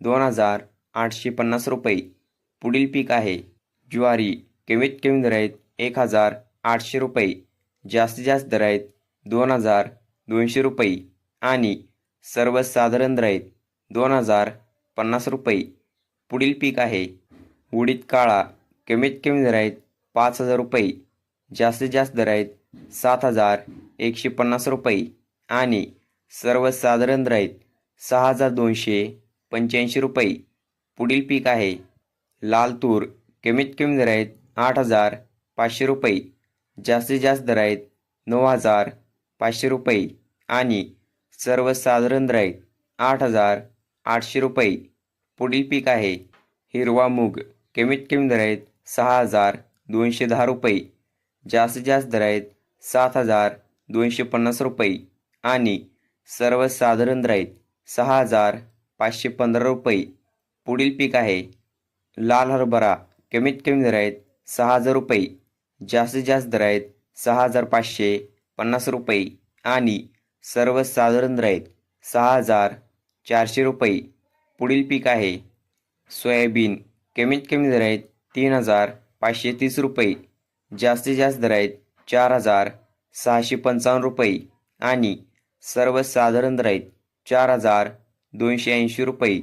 दोन हजार आठशे पन्नास रुपये. पुढील पीक आहे. ज्वारी कमीत कमी दर आहेत एक हजार आठशे रुपये. जास्तीत जास्त दर आहेत दोन हजार दोनशे रुपये. आणि सर्वसाधारण दर आहेत दोन हजार पन्नास रुपये. पुढील पीक आहे. उडीद काळा कमीत कमी दर आहेत पाच हजार रुपये. जास्तीत जास्त दर आहेत सात हजार एकशे पन्नास रुपये. आणि सर्वसाधारण दर आहेत सहा हजार दोनशे पंच्याऐंशी रुपये. पुढील पीक आहे. लाल तूर कमीत कमी दर आहेत आठ हजार पाचशे रुपये. जास्तीत जास्त दर आहेत नऊ हजार पाचशे रुपये. आणि सर्वसाधारण दर आहेत आठ हजार आठशे रुपये. पुढील पीक आहे. हिरवा मूग कमीत कमी दर आहेत सहा हजार दोनशे दहा रुपये. जास्तीत जास्त दर आहेत सात हजार दोनशे पन्नास रुपये. आणि सर्वसाधारण दर आहेत सहा हजार पाचशे पंधरा रुपये. पुढील पीक आहे. लाल हरभरा कमीत कमी दर आहेत सहा हजार रुपये. जास्तीत जास्त दर आहेत सहा हजार पाचशे पन्नास रुपये आणि सर्वसाधारण दर आहेत सहा हजार चारशे रुपये. पुढील पीक आहे. सोयाबीन कमीत कमी दर आहेत तीन हजार पाचशे तीस रुपये. जास्तीत जास्त दर आहेत चार हजार सहाशे पंचावन्न रुपये आणि सर्वसाधारण दर आहेत चार हजार दोनशे ऐंशी रुपये.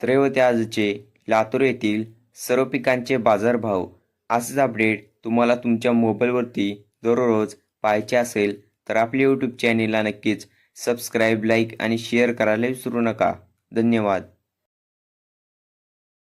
त्रैवते आजचे लातूर येथील सर्व पिकांचे बाजारभाव असेच अपडेट तुम्हाला तुमच्या मोबाईलवरती दररोज पाहायचे असेल तर आपल्या यूट्यूब चॅनेलला नक्कीच सबस्क्राईब लाईक आणि शेअर करायला विसरू नका. धन्यवाद.